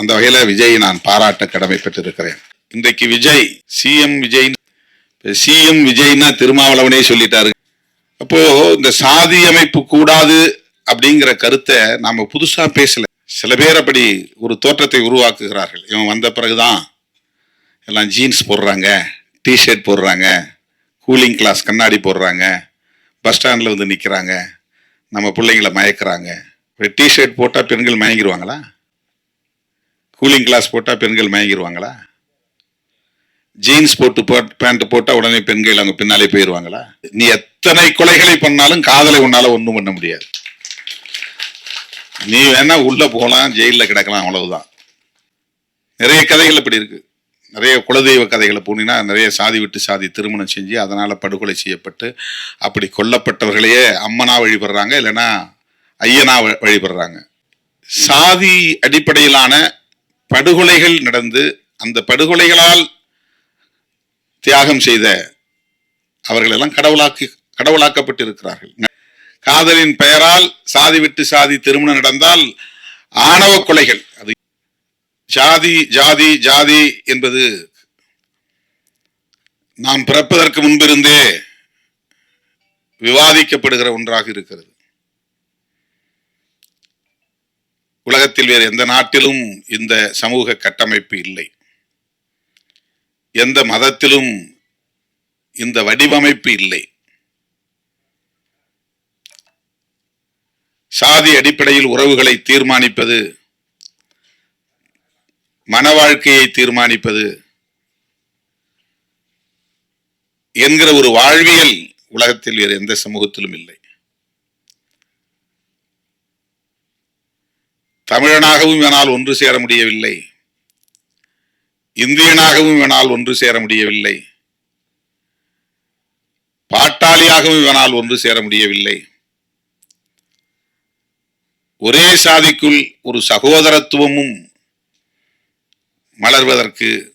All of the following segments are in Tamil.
அந்த வகையில் விஜய் நான் பாராட்ட கடமைப்பட்டிருக்கிறேன் இன்றைக்கு விஜய் சிஎம் விஜய் சிஎம் விஜய்னா திருமாவளவனே சொல்லிட்டாரு. அப்போ இந்த சாதி அமைப்பு கூடாது அப்படிங்கிற கருத்தை நாம புதுசா பேசல. சில பேர் அப்படி ஒரு தோற்றத்தை உருவாக்குகிறார்கள். இவன் வந்த பிறகுதான் எல்லாம் ஜீன்ஸ் போடுறாங்க டிஷர்ட் போடுறாங்க கூலிங் கிளாஸ் கண்ணாடி போடுறாங்க பஸ் ஸ்டாண்டில் வந்து நிற்கிறாங்க நம்ம பிள்ளைங்களை மயக்கிறாங்க. டிஷர்ட் போட்டால் பெண்கள் மயங்கிடுவாங்களா? கூலிங் கிளாஸ் போட்டால் பெண்கள் மயங்கிடுவாங்களா ஜீன்ஸ் போட்டு பேண்ட் போட்டால் உடனே பெண்கள் அவங்க பின்னாலே போயிடுவாங்களா நீ எத்தனை கொலைகளை பண்ணாலும் காதலை உன்னால ஒன்றும் பண்ண முடியாது. நீ வேணா உள்ள போகலாம் ஜெயிலில் கிடக்கலாம் அவ்வளவுதான். நிறைய கதைகள் இப்படி இருக்கு. நிறைய குலதெய்வ கதைகளை போனீங்கன்னா நிறைய சாதி விட்டு சாதி திருமணம் செஞ்சு அதனால படுகொலை செய்யப்பட்டு அப்படி கொல்லப்பட்டவர்களையே அம்மனா வழிபடுறாங்க இல்லைன்னா ஐயனா வ- வழிபடுறாங்க. சாதி அடிப்படையிலான படுகொலைகள் நடந்து அந்த படுகொலைகளால் தியாகம் செய்த அவர்கள் எல்லாம் கடவுளாக்கி கடவுளாக்கப்பட்டிருக்கிறார்கள். காதலின் பெயரால் சாதி விட்டு சாதி திருமணம் நடந்தால் ஆணவ கொலைகள். அது ஜாதி ஜாதி ஜாதி என்பது நாம் பிறப்பதற்கு முன்பிருந்தே விவாதிக்கப்படுகிற ஒன்றாக இருக்கிறது. உலகத்தில் வேறு எந்த நாட்டிலும் இந்த சமூக கட்டமைப்பு இல்லை. எந்த மதத்திலும் இந்த வடிவமைப்பு இல்லை. சாதி அடிப்படையில் உறவுகளை தீர்மானிப்பது மன வாழ்க்கையை தீர்மானிப்பது என்கிற ஒரு வாழ்வியல் உலகத்தில் வேறு எந்த சமூகத்திலும் இல்லை. தமிழனாகவும் வேணால் ஒன்று சேர முடியவில்லை. இந்தியனாகவும் இவனால் ஒன்று சேர முடியவில்லை. பாட்டாளியாகவும் இவனால் ஒன்று சேர முடியவில்லை. ஒரே சாதிக்குள் ஒரு சகோதரத்துவமும் மலர்வதற்கு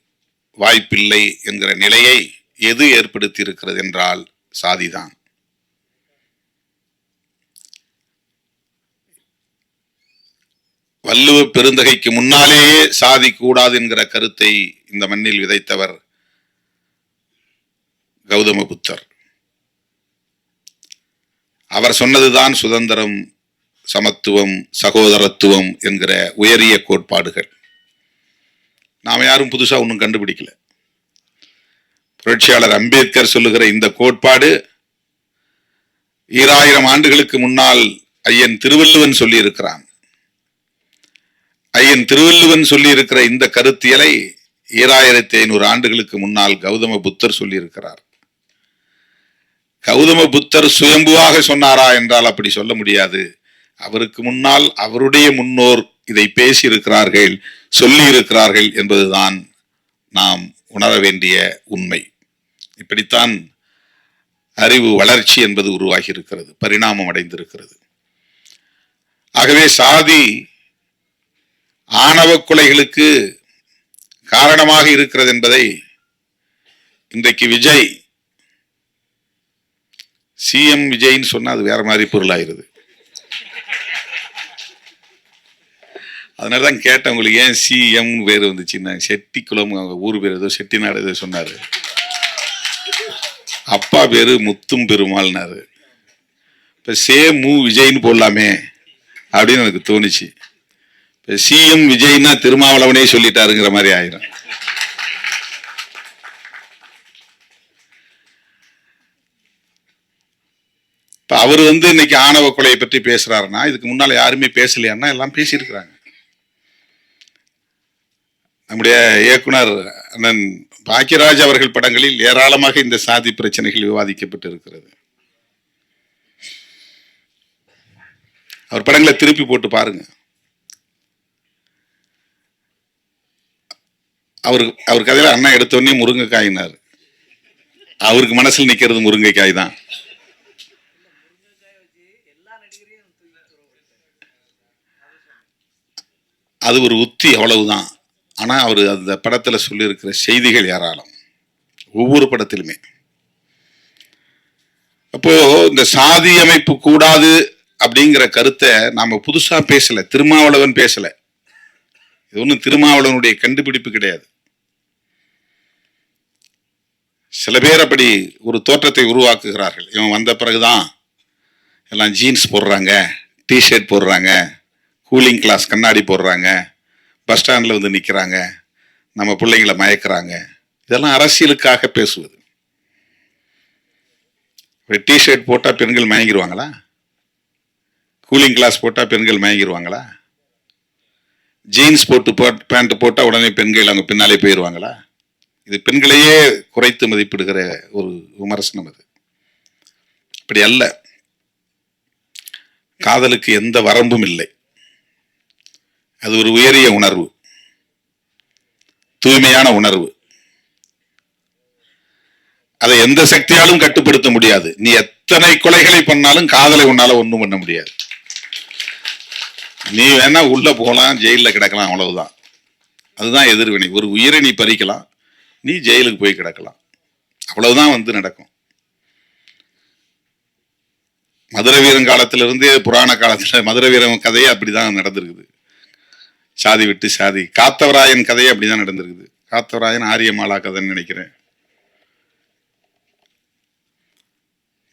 வாய்ப்பில்லை என்கிற நிலையை எது ஏற்படுத்தி இருக்கிறது என்றால் சாதிதான். வள்ளுவ பெருந்தகைக்கு முன்னாலேயே சாதி கூடாது என்கிற கருத்தை இந்த மண்ணில் விதைத்தவர் கௌதம புத்தர் அவர் சொன்னதுதான் சுதந்திரம் சமத்துவம் சகோதரத்துவம் என்கிற உயரிய கோட்பாடுகள். நாம் யாரும் புதுசா ஒன்றும் கண்டுபிடிக்கல. புரட்சியாளர் அம்பேத்கர் சொல்லுகிற இந்த கோட்பாடு ஈராயிரம் ஆண்டுகளுக்கு முன்னால் ஐயன் திருவள்ளுவன் சொல்லியிருக்கிறான். ஐயன் திருவள்ளுவன் சொல்லியிருக்கிற இந்த கருத்தியலை ஈராயிரத்தி ஐநூறு ஆண்டுகளுக்கு முன்னால் கௌதம புத்தர் சொல்லியிருக்கிறார். கௌதம புத்தர் சுயம்புவாக சொன்னாரா என்றால் அப்படி சொல்ல முடியாது. அவருக்கு முன்னால் அவருடைய முன்னோர் இதை பேசியிருக்கிறார்கள் சொல்லி இருக்கிறார்கள் என்பதுதான் நாம் உணர வேண்டிய உண்மை. இப்படித்தான் அறிவு வளர்ச்சி என்பது உருவாகி இருக்கிறது பரிணாமம் அடைந்திருக்கிறது. ஆகவே சாதி ஆணவ கொலைகளுக்கு காரணமாக இருக்கிறது என்பதை இன்றைக்கு விஜய் சிஎம் விஜய்ன்னு சொன்னால் அது வேற மாதிரி பொருளாயிருது. அதனால தான் கேட்டேன் உங்களுக்கு ஏன் சிஎம் பேர் வந்துச்சுன்னா. செட்டிக்குளம் அவங்க ஊர் பேர் ஏதோ செட்டிநாடு ஏதோ சொன்னார். அப்பா பேர் முத்தும் பெருமாள்னாரு. இப்போ சே மு விஜய்னு போடலாமே அப்படின்னு எனக்கு தோணுச்சு. சிஎம் விஜய்னா திருமாவளவனே சொல்லிட்டாருங்கிற மாதிரி ஆயிரும். இப்போ அவர் வந்து இன்னைக்கு ஆணவ கொலையை பற்றி பேசுறாருன்னா இதுக்கு முன்னால யாருமே பேசலையான்னா எல்லாம் பேசியிருக்கிறாங்க. நம்முடைய இயக்குனர் அண்ணன் பாக்கியராஜ் அவர்கள் படங்களில் ஏராளமாக இந்த சாதி பிரச்சனைகள் விவாதிக்கப்பட்டு இருக்கிறது அவர் படங்களை திருப்பி போட்டு பாருங்க. அவர் அவர் கதையில அண்ணா எடுத்த உடனே முருங்கைக்காயினார். அவருக்கு மனசில் நிக்கிறது முருங்கைக்காய் தான். அது ஒரு உத்தி அவ்வளவுதான். ஆனா அவர் அந்த படத்துல சொல்லியிருக்கிற செய்திகள் ஏராளம். ஒவ்வொரு படத்திலுமே. அப்போ இந்த சாதி அமைப்பு கூடாது அப்படிங்கிற கருத்தை நாம புதுசா பேசல திருமாவளவன் பேசல. இது ஒன்றும் திருமாவளவனுடைய கண்டுபிடிப்பு கிடையாது. சில பேர் அப்படி ஒரு தோற்றத்தை உருவாக்குகிறார்கள். இவன் வந்த பிறகுதான் எல்லாம் ஜீன்ஸ் போடுறாங்க டிஷர்ட் போடுறாங்க கூலிங் கிளாஸ் கண்ணாடி போடுறாங்க பஸ் ஸ்டாண்டில் வந்து நிற்கிறாங்க நம்ம பிள்ளைங்களை மயக்கிறாங்க. இதெல்லாம் அரசியலுக்காக பேசுவது. டிஷர்ட் போட்டால் பெண்கள் மயங்கிடுவாங்களா கூலிங் கிளாஸ் போட்டால் பெண்கள் மயங்கிடுவாங்களா ஜீன்ஸ் போட்டு போட் பேண்ட் போட்டால் உடனே பெண்கள் அவங்க பின்னாலே போயிடுவாங்களா இது பெண்களையே குறைத்து மதிப்பிடுகிற ஒரு விமர்சனம் அது. அப்படி அல்ல. காதலுக்கு எந்த வரம்பும் இல்லை. அது ஒரு உயரிய உணர்வு. தூய்மையான உணர்வு. அதை எந்த சக்தியாலும் கட்டுப்படுத்த முடியாது. நீ எத்தனை கொலைகளை பண்ணாலும் காதலை உன்னால ஒண்ணும் பண்ண முடியாது. நீ வேணா உள்ள போகலாம் ஜெயிலில் கிடக்கலாம் அவ்வளவுதான். அதுதான் எதிர்வினை. ஒரு உயிரை நீ பறிக்கலாம் நீ ஜெயிலுக்கு போய் கிடக்கலாம். அவ்வளவுதான் வந்து நடக்கும். மதுரை வீரன் காலத்திலிருந்து புராண காலத்தில் மதுரை வீரன் கதையே அப்படிதான் நடந்திருக்குது. சாதி விட்டு சாதி. காத்தவராயன் கதையே அப்படிதான் நடந்திருக்குது. காத்தவராயன் ஆரியமாலா கதைன்னு நினைக்கிறேன்.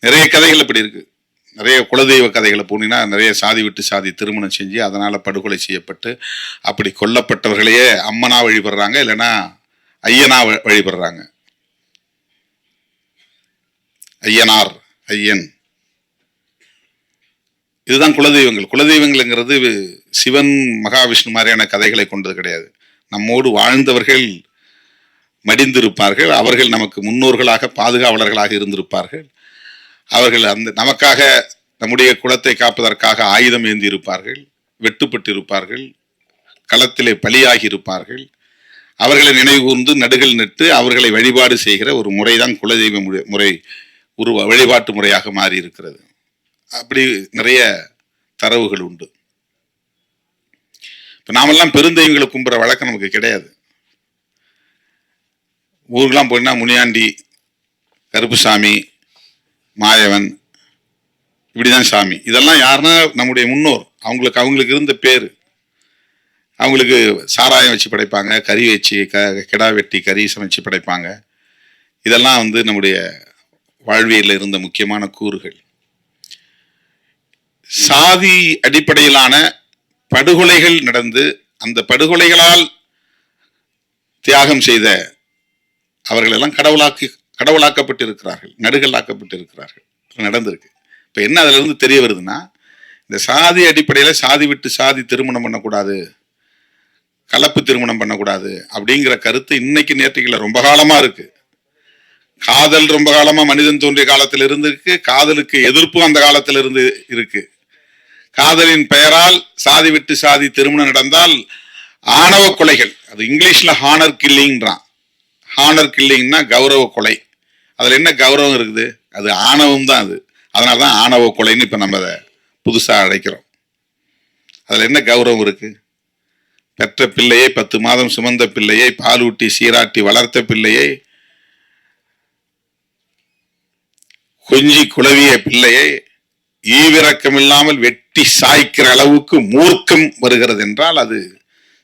நிறைய கதைகள் இப்படி இருக்குது நிறைய குலதெய்வ கதைகளை போனீங்கன்னா நிறைய சாதி விட்டு சாதி திருமணம் செஞ்சு அதனால் படுகொலை செய்யப்பட்டு அப்படி கொல்லப்பட்டவர்களையே அம்மனா வழிபடுறாங்க இல்லைன்னா ஐயனா வ- வழிபடுறாங்க. ஐயனார் ஐயன். இதுதான் குலதெய்வங்கள். குலதெய்வங்கள்ங்கிறது சிவன் மகாவிஷ்ணு மாதிரியான கதைகளை கொண்டது கிடையாது. நம்மோடு வாழ்ந்தவர்கள் மடிந்திருப்பார்கள். அவர்கள் நமக்கு முன்னோர்களாக பாதுகாவலர்களாக இருந்திருப்பார்கள். அவர்கள் அந்த நமக்காக நம்முடைய குலத்தை காப்பதற்காக ஆயுதம் ஏந்தி இருப்பார்கள் வெட்டுப்பட்டிருப்பார்கள் களத்திலே பலியாகி இருப்பார்கள். அவர்களை நினைவுகூர்ந்து நடுகள் நட்டு அவர்களை வழிபாடு செய்கிற ஒரு முறைதான் குலதெய்வ முறை- முறை உருவ வழிபாட்டு முறையாக மாறி இருக்கிறது அப்படி நிறைய தரவுகள் உண்டு. இப்போ நாமெல்லாம் பெருந்தெய்வங்களை கும்புற வழக்கம் நமக்கு கிடையாது. ஊருக்கெல்லாம் போயினா முனியாண்டி கருப்புசாமி மாயவன் இப்படிதான் சாமி. இதெல்லாம் யாருன்னா நம்முடைய முன்னோர். அவங்களுக்கு அவங்களுக்கு இருந்த பேர். அவங்களுக்கு சாராயம் வச்சு படைப்பாங்க கறி வச்சு க கிடா வெட்டி கறி சமைச்சு படைப்பாங்க. இதெல்லாம் வந்து நம்முடைய வாழ்வியலில் இருந்த முக்கியமான கூறுகள். சாதி அடிப்படையிலான படுகொலைகள் நடந்து அந்த படுகொலைகளால் தியாகம் செய்த அவர்களெல்லாம் கடவுளாக்கு கடவுளாக்கி கடவுளாக்கப்பட்டிருக்கிறார்கள் நடுகளாக்கப்பட்டிருக்கிறார்கள் நடந்திருக்கு. இப்போ என்ன அதிலிருந்து தெரிய வருதுன்னா இந்த சாதி அடிப்படையில் சாதி விட்டு சாதி திருமணம் பண்ணக்கூடாது கலப்பு திருமணம் பண்ணக்கூடாது அப்படிங்கிற கருத்து இன்னைக்கு நேற்றுக்குல ரொம்ப காலமாக இருக்குது காதல் ரொம்ப காலமாக மனிதன் தோன்றிய காலத்தில் இருந்து இருக்கு காதலுக்கு எதிர்ப்பும் அந்த காலத்தில் இருந்து இருக்கு. காதலின் பெயரால் சாதி விட்டு சாதி திருமணம் நடந்தால் ஆணவ கொலைகள் அது இங்கிலீஷில் ஹானர் கில்லிங்கிறான். ஹானர் கில்லிங்னா கௌரவ கொலை. அதில் என்ன கௌரவம் இருக்குது? அது ஆணவம் தான் அது. அதனால தான் ஆணவ கொலைன்னு இப்போ நம்ம அதை புதுசாக அழைக்கிறோம். அதில் என்ன கௌரவம் இருக்குது பெற்ற பிள்ளையை பத்து மாதம் சுமந்த பிள்ளையை பாலூட்டி சீராட்டி வளர்த்த பிள்ளையை கொஞ்சி குழவிய பிள்ளையை ஈவிரக்கம் இல்லாமல் வெட்டி சாய்க்கிற அளவுக்கு மூர்க்கம் வருகிறது என்றால் அது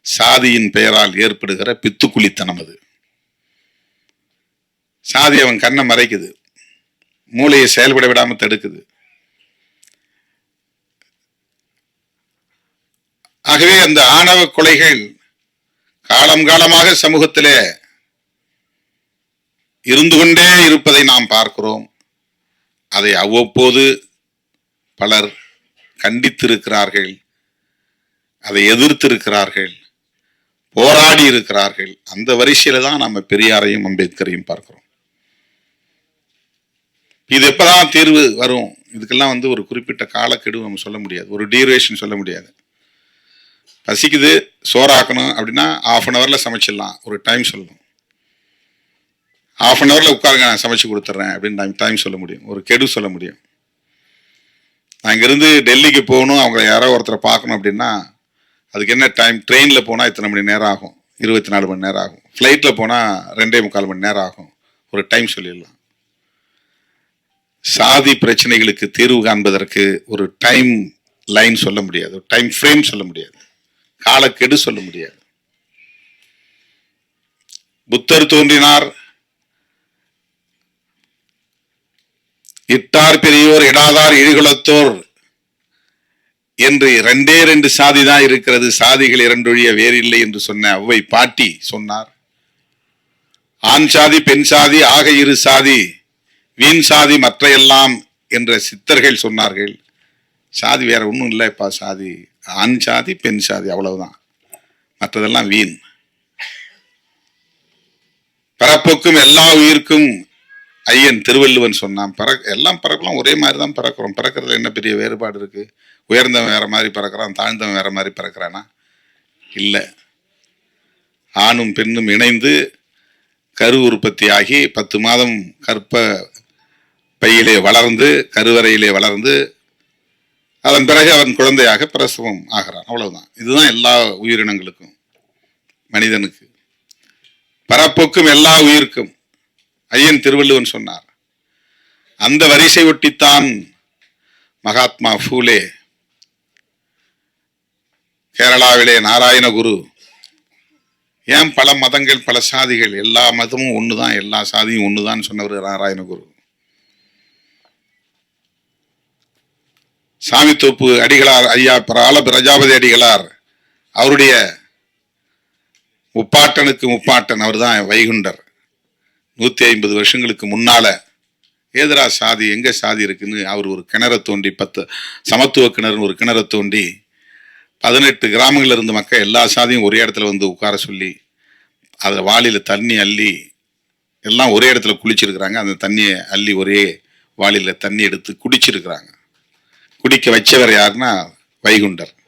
சாதியின் பெயரால் ஏற்படுகிற பித்துக்குளித்தனம் அது. சாதி அவன் கண்ணை மறைக்குது. மூளையை செயல்பட விடாம தடுக்குது. ஆகவே அந்த ஆணவ கொலைகள் காலம் காலமாக சமூகத்திலே இருந்து கொண்டே இருப்பதை நாம் பார்க்கிறோம். அதை அவ்வப்போது பலர் கண்டித்திருக்கிறார்கள். அதை எதிர்த்திருக்கிறார்கள். போராடி இருக்கிறார்கள் அந்த வரிசையில தான் நம்ம பெரியாரையும் அம்பேத்கரையும் பார்க்கிறோம். இது எப்போதான் தீர்வு வரும்? இதுக்கெல்லாம் வந்து ஒரு குறிப்பிட்ட காலக்கெடு நம்ம சொல்ல முடியாது. ஒரு டியூரேஷன் சொல்ல முடியாது. பசிக்குது சோறாக்கணும் அப்படின்னா ஆஃப் அன் ஹவரில் சமைச்சிடலாம். ஒரு டைம் சொல்லணும். ஆஃப் அன் ஹவரில் உட்காருங்க நான் சமைச்சு கொடுத்துட்றேன் அப்படின்னு டைம் டைம் சொல்ல முடியும். ஒரு கெடு சொல்ல முடியும். நான் இங்கேருந்து டெல்லிக்கு போகணும் அவங்க யாரோ ஒருத்தரை பார்க்கணும் அப்படின்னா அதுக்கு என்ன டைம் ட்ரெயினில் போனால் இத்தனை மணி நேரம் ஆகும்? இருபத்தி நாலு மணி நேரம் ஆகும். ஃப்ளைட்டில் போனால் ரெண்டே முக்கால் மணி நேரம் ஆகும். ஒரு டைம் சொல்லிடலாம். சாதி பிரச்சனைகளுக்கு தீர்வு காண்பதற்கு ஒரு டைம் லைன் சொல்ல முடியாது. ஒரு டைம் ஃப்ரேம் சொல்ல முடியாது. காலக்கெடு சொல்ல முடியாது. புத்தர் தோன்றினார். இட்டார் பெரியோர் இடாதார் இழிகுலத்தோர் என்று ரெண்டே ரெண்டு சாதி தான் இருக்கிறது. சாதிகள் இரண்டொழிய வேறில்லை என்று சொன்ன அவ்வை பாட்டி சொன்னார். ஆண் சாதி பெண் சாதி ஆக இரு சாதி. வீண் சாதி மற்ற எல்லாம் என்ற சித்தர்கள் சொன்னார்கள். சாதி வேற ஒன்றும் இல்லைப்பா சாதி. ஆண் சாதி பெண் சாதி அவ்வளவுதான். மற்றதெல்லாம் வீண். பிறப்புக்கும் எல்லா உயிருக்கும் ஐயன் திருவள்ளுவன் சொன்னான். பிற எல்லாம் பிறக்கலாம் ஒரே மாதிரி தான் பிறக்கிறோம். பிறக்கிறதுல என்ன பெரிய வேறுபாடு இருக்கு? உயர்ந்தவன் வேற மாதிரி பிறக்கிறான் தாழ்ந்தவன் வேற மாதிரி பிறக்கிறானா? இல்லை. ஆணும் பெண்ணும் இணைந்து கரு உற்பத்தி ஆகி பத்து மாதம் கற்ப பையிலே வளர்ந்து கருவறையிலே வளர்ந்து அதன் பிறகு அவன் குழந்தையாக பிரசவம் ஆகிறான். அவ்வளவுதான். இதுதான் எல்லா உயிரினங்களுக்கும் மனிதனுக்கு. பரப்புக்கும் எல்லா உயிருக்கும். ஐயன் திருவள்ளுவன் சொன்னார் அந்த வரிசை ஒட்டித்தான் மகாத்மா ஃபூலே. கேரளாவிலே நாராயணகுரு. ஏன் பல மதங்கள் பல சாதிகள் எல்லா மதமும் ஒண்ணுதான் எல்லா சாதியும் ஒண்ணுதான் சொன்னவர் நாராயணகுரு. சாமித்தோப்பு அடிகளார் ஐயா பிரால பிரஜாபதி அடிகளார். அவருடைய முப்பாட்டனுக்கு முப்பாட்டன் அவர் தான் வைகுண்டர். நூற்றி ஐம்பது வருஷங்களுக்கு முன்னால் ஏதரா சாதி எங்கே சாதி இருக்குன்னு அவர் ஒரு கிணற தோண்டி பத்து சமத்துவ கிணறுன்னு ஒரு கிணற தோண்டி பதினெட்டு கிராமங்களில் இருந்து மக்கள் எல்லா சாதியும் ஒரே இடத்துல வந்து உட்கார சொல்லி அதில் வாளியில் தண்ணி அள்ளி எல்லாம் ஒரே இடத்துல குளிச்சிருக்கிறாங்க. அந்த தண்ணியை அள்ளி ஒரே வாளியில் தண்ணி எடுத்து குடிச்சிருக்கிறாங்க. குடிக்க வச்சவர் யாருன்னா வைகுண்டர்.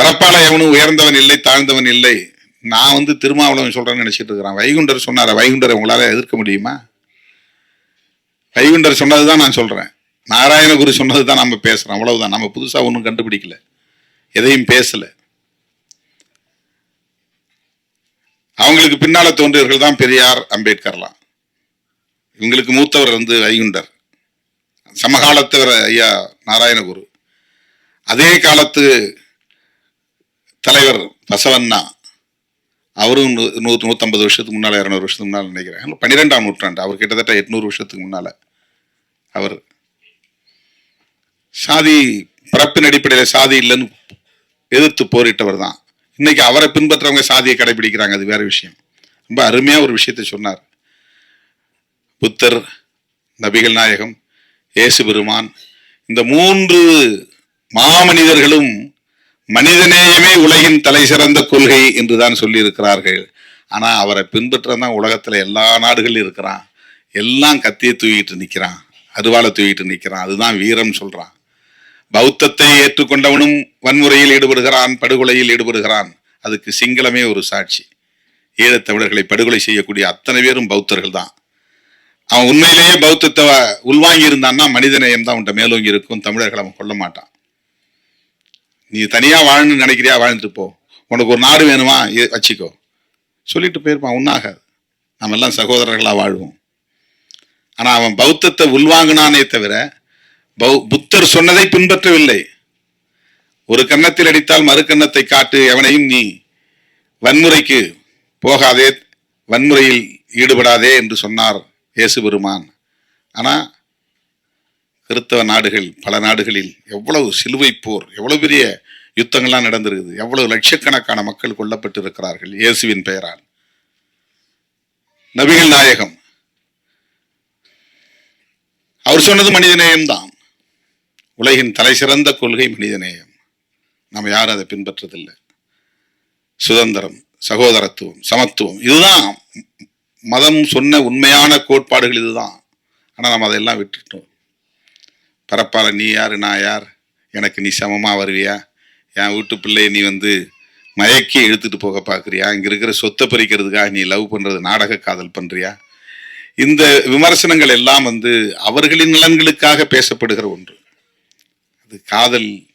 பிறப்பால எவனும் உயர்ந்தவன் இல்லை தாழ்ந்தவன் இல்லை. நான் வந்து திருமாவளவன் சொல்றேன்னு நினைச்சிட்டு இருக்கிறான். வைகுண்டர் சொன்னார வைகுண்டரை உங்களால எதிர்க்க முடியுமா? வைகுண்டர் சொன்னதுதான் நான் சொல்றேன். நாராயணகுரு சொன்னதுதான் நம்ம பேசுறோம். அவ்வளவுதான். நம்ம புதுசா ஒன்றும் கண்டுபிடிக்கல. எதையும் பேசல. அவங்களுக்கு பின்னால தோன்றியவர்கள் தான் பெரியார் அம்பேத்கர்லாம். இவங்களுக்கு மூத்தவர் வந்து வைகுண்டர். சமகாலத்தவர் ஐயா நாராயணகுரு. அதே காலத்து தலைவர் பசவண்ணா. அவரும் நூ- நூத்து நூற்றம்பது வருஷத்துக்கு முன்னால் இரநூறு வருஷத்துக்கு முன்னால் நினைக்கிறேன். பன்னிரெண்டாம் நூற்றாண்டு. அவர் கிட்டத்தட்ட எட்நூறு வருஷத்துக்கு முன்னால் அவர். சாதி பிறப்பின் அடிப்படையில் சாதி இல்லைன்னு எதிர்த்து போரிட்டவர் தான். இன்னைக்கு அவரை பின்பற்றவங்க சாதியை கடைபிடிக்கிறாங்க அது வேற விஷயம். ரொம்ப அருமையாக ஒரு விஷயத்தை சொன்னார். புத்தர் நபிகள் நாயகம் இயேசு பெருமான் இந்த மூன்று மாமனிதர்களும் மனிதநேயமே உலகின் தலை சிறந்த கொள்கை என்றுதான் சொல்லியிருக்கிறார்கள். ஆனால் அவரை பின்பற்றதான் உலகத்தில் எல்லா நாடுகளும் இருக்கிறான். எல்லாம் கத்தியை தூக்கிட்டு நிற்கிறான் அருவாலை தூக்கிட்டு நிற்கிறான் அதுதான் வீரம் சொல்கிறான் பௌத்தத்தை ஏற்றுக்கொண்டவனும் வன்முறையில் ஈடுபடுகிறான் படுகொலையில் ஈடுபடுகிறான். அதுக்கு சிங்களமே ஒரு சாட்சி. ஈழத்தமிழர்களை படுகொலை செய்யக்கூடிய அத்தனை பேரும் பௌத்தர்கள் தான் அவன் உண்மையிலேயே பௌத்தத்தை உள்வாங்கி இருந்தான்னா மனிதநேயம் தான் உன்ட்ட மேலோங்கி இருக்கும் தமிழர்களை அவன் கொல்ல மாட்டான். நீ தனியாக வாழணும்னு நினைக்கிறியா? வாழ்ந்துட்டு போ. உனக்கு ஒரு நாடு வேணுமா? வச்சுக்கோ. சொல்லிட்டு போயிருப்பான். ஒன்றாகாது நம்ம எல்லாம் சகோதரர்களாக வாழ்வோம். ஆனால் அவன் பௌத்தத்தை உள்வாங்கினானே தவிர பௌ புத்தர் சொன்னதை பின்பற்றவில்லை. ஒரு கன்னத்தில் அடித்தால் மறு கன்னத்தை காட்டு எவனையும் நீ வன்முறைக்கு போகாதே வன்முறையில் ஈடுபடாதே என்று சொன்னார் இயேசு பெருமான். ஆனா கிறித்தவ நாடுகள் பல நாடுகளில் எவ்வளவு சிலுவை போர் எவ்வளவு பெரிய யுத்தங்கள்லாம் நடந்திருக்குது எவ்வளவு லட்சக்கணக்கான மக்கள் கொல்லப்பட்டு இருக்கிறார்கள் இயேசுவின் பெயரால். நபிகள் நாயகம். அவர் சொன்னது மனிதநேயம் தான். உலகின் தலை சிறந்த கொள்கை மனிதநேயம். நம்ம யாரும் அதை பின்பற்றதில்லை. சுதந்திரம் சகோதரத்துவம் சமத்துவம் இதுதான் மதம் சொன்ன உண்மையான கோட்பாடுகள் இதுதான். ஆனால் நம்ம அதெல்லாம் விட்டுட்டோம். பரப்பால நீ யார் நான் யார்? எனக்கு நீ சமமாக வருவியா? என் வீட்டு பிள்ளையை நீ வந்து மயக்கி இழுத்துட்டு போக பார்க்குறியா? இங்கே இருக்கிற சொத்தை பறிக்கிறதுக்காக நீ லவ் பண்ணுறது நாடக காதல் பண்ணுறியா இந்த விமர்சனங்கள் எல்லாம் வந்து அவர்களின் நலன்களுக்காக பேசப்படுகிற ஒன்று. அது காதல்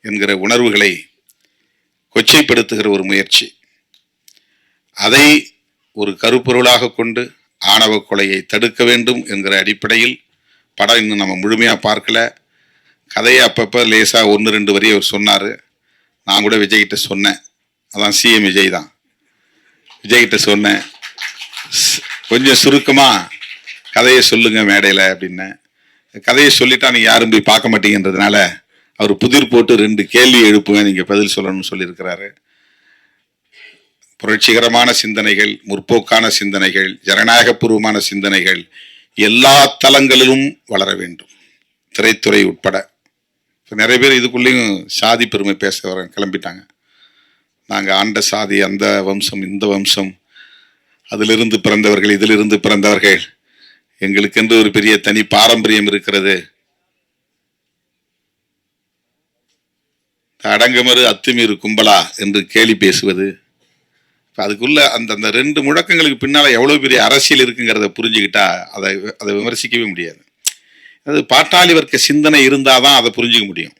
என்கிற உணர்வுகளை கொச்சைப்படுத்துகிற ஒரு முயற்சி. அதை ஒரு கருப்பொருளாக கொண்டு ஆணவ கொலையை தடுக்க வேண்டும் என்கிற அடிப்படையில் படம் இன்னும் நம்ம முழுமையாக பார்க்கல. கதையை அப்பப்போ லேசாக ஒன்று ரெண்டு வரையும் அவர் சொன்னார். நான் கூட விஜய்கிட்ட சொன்னேன். அதான் சிஎம் விஜய் தான். விஜய்கிட்ட சொன்னேன். கொஞ்சம் சுருக்கமாக கதையை சொல்லுங்கள் மேடையில் அப்படின்னேன் கதையை சொல்லிட்டா நீங்கள் யாரும் போய் பார்க்க மாட்டீங்கன்றதுனால அவர் புதிர் போட்டு ரெண்டு கேள்வி எழுப்புவேன் நீங்கள் பதில் சொல்லணும்னு சொல்லியிருக்கிறாரு. புரட்சிகரமான சிந்தனைகள் முற்போக்கான சிந்தனைகள் ஜனநாயகபூர்வமான சிந்தனைகள் எல்லா தளங்களிலும் வளர வேண்டும். திரைத்துறை உட்பட. இப்போ நிறைய பேர் இதுக்குள்ளேயும் சாதி பெருமை பேச வர கிளம்பிட்டாங்க. நாங்கள் ஆண்ட சாதி அந்த வம்சம் இந்த வம்சம் அதிலிருந்து பிறந்தவர்கள் இதிலிருந்து பிறந்தவர்கள். எங்களுக்கென்று ஒரு பெரிய தனி பாரம்பரியம் இருக்கிறது. அடங்கமறு அத்துமீறு கும்பலா என்று கேலி பேசுவது அதுக்குள்ள அந்த அந்த ரெண்டு முழக்கங்களுக்கு பின்னால் எவ்வளோ பெரிய அரசியல் இருக்குங்கிறத புரிஞ்சுக்கிட்டா அதை அதை விமர்சிக்கவே முடியாது. அது பாட்டாளி வர்க்க சிந்தனை இருந்தாதான் அதை புரிஞ்சுக்க முடியும்.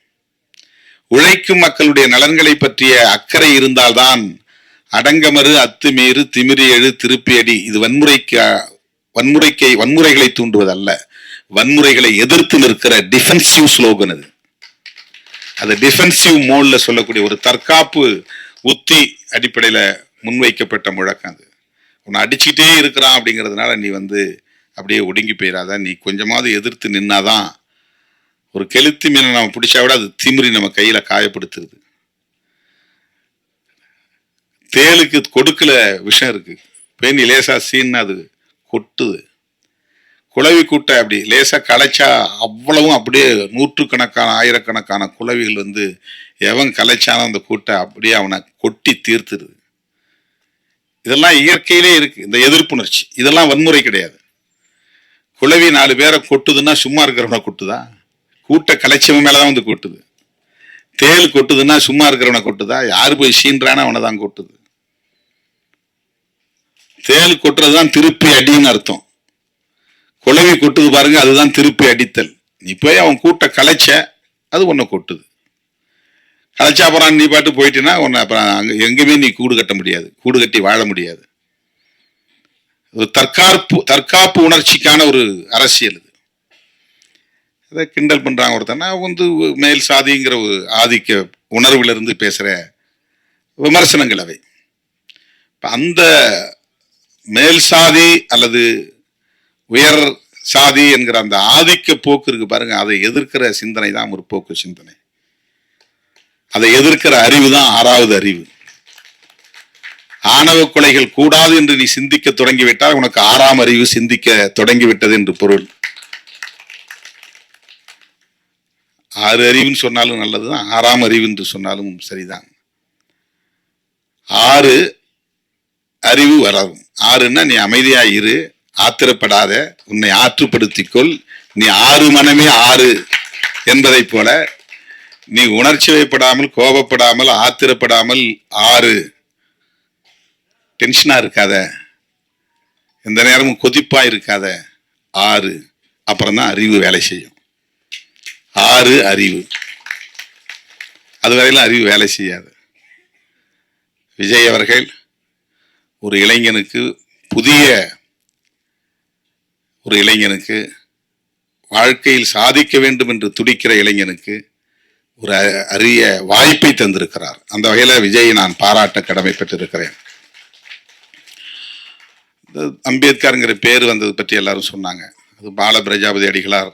உழைக்கும் மக்களுடைய நலன்களை பற்றிய அக்கறை இருந்தால்தான் அடங்கமறு அத்துமீறு திமிரி எழு இது வன்முறைக்கு வன்முறைக்கு வன்முறைகளை தூண்டுவதல்ல. வன்முறைகளை எதிர்த்து நிற்கிற டிஃபென்சிவ் ஸ்லோகன் அது. அது டிஃபென்சிவ் மோட்ல சொல்லக்கூடிய ஒரு தற்காப்பு உத்தி அடிப்படையில் முன்வைக்கப்பட்ட முழக்கம் அது. உன்னை அடிச்சுக்கிட்டே இருக்கிறான் அப்படிங்கிறதுனால நீ வந்து அப்படியே ஒடுங்கி போயிடாத நீ கொஞ்சமாவது எதிர்த்து நின்னாதான் ஒரு கெளுத்தி மீனை நம்ம பிடிச்சா விட அது திமிரி நம்ம கையில் காயப்படுத்துறது தேளுக்கு கொடுக்கல விஷம் இருக்கு. பெண் லேசாக சீன்னு அது கொட்டுது. குளவி கூட்டை அப்படி லேசாக கலைச்சா அவ்வளவும் அப்படியே நூற்றுக்கணக்கான ஆயிரக்கணக்கான குளவிகள் வந்து எவன் கலைச்சானோ அந்த கூட்டை அப்படியே அவனை கொட்டி தீர்த்துருது. இதெல்லாம் இயற்கையிலே இருக்கு. இந்த எதிர்ப்புணர்ச்சி. இதெல்லாம் வன்முறை கிடையாது. குழவி நாலு பேரை கொட்டுதுன்னா சும்மா இருக்கிறவனை கொட்டுதா? கூட்ட கலைச்சவன் மேலதான் வந்து கொட்டுது. தேள் கொட்டுதுன்னா சும்மா இருக்கிறவனை கொட்டுதா? யார் போய் சீன்றானா அவனை தான் கொட்டுது. தேள் கொட்டுறதுதான் திருப்பி அடின்னு அர்த்தம். குழவி கொட்டுது பாருங்க அதுதான் திருப்பி அடித்தல். நீ போய் அவன் கூட்ட கலைச்ச அது உன்னை கொட்டுது. கலைச்சா அப்புறம் நீ பாட்டு போயிட்டீன்னா உன்னை அப்புறம் அங்கே எங்கேயுமே நீ கூடு கட்ட முடியாது. கூடு கட்டி வாழ முடியாது. ஒரு தற்காப்பு தற்காப்பு உணர்ச்சிக்கான ஒரு அரசியல் இது. அதை கிண்டல் பண்ணுறாங்க ஒருத்தனா. வந்து மேல் சாதிங்கிற ஒரு ஆதிக்க உணர்விலிருந்து பேசுகிற விமர்சனங்கள் அவை. இப்போ அந்த மேல் சாதி அல்லது உயர் சாதி என்கிற அந்த ஆதிக்க போக்கு இருக்கு பாருங்க. அதை எதிர்க்கிற சிந்தனை தான் முற்போக்கு சிந்தனை. அதை எதிர்க்கிற அறிவு தான் ஆறாவது அறிவு. ஆணவ கொலைகள் கூடாது என்று நீ சிந்திக்க தொடங்கிவிட்டால் உனக்கு ஆறாம் அறிவு சிந்திக்க தொடங்கிவிட்டது என்று பொருள். ஆறு அறிவுன்னு சொன்னாலும் நல்லதுதான் ஆறாம் அறிவு என்று சொன்னாலும் சரிதான். ஆறு அறிவு வளரும் ஆறுன்னா நீ அமைதியா இரு ஆத்திரப்படாத உன்னை ஆற்றுப்படுத்திக்கொள் நீ ஆறு மனமே ஆறு என்பதைப் போல நீ உணர்ச்சி வைப்படாமல் கோபப்படாமல் ஆத்திரப்படாமல் ஆறு. டென்ஷனாக இருக்காத. எந்த நேரமும் கொதிப்பாக இருக்காத. ஆறு. அப்புறம் தான் அறிவு வேலை செய்யும். ஆறு அறிவு. அது வரையிலும் அறிவு வேலை செய்யாது. விஜய் அவர்கள் ஒரு இளைஞனுக்கு புதிய ஒரு இளைஞனுக்கு வாழ்க்கையில் சாதிக்க வேண்டும் என்று துடிக்கிற இளைஞனுக்கு ஒரு அ- அரிய வாய்ப்பை தந்திருக்கிறார். அந்த வகையில் விஜயை நான் பாராட்ட கடமை பெற்றிருக்கிறேன். அம்பேத்கருங்கிற பேர் வந்தது பற்றி எல்லாரும் சொன்னாங்க. அது பால பிரஜாபதி அடிகளார்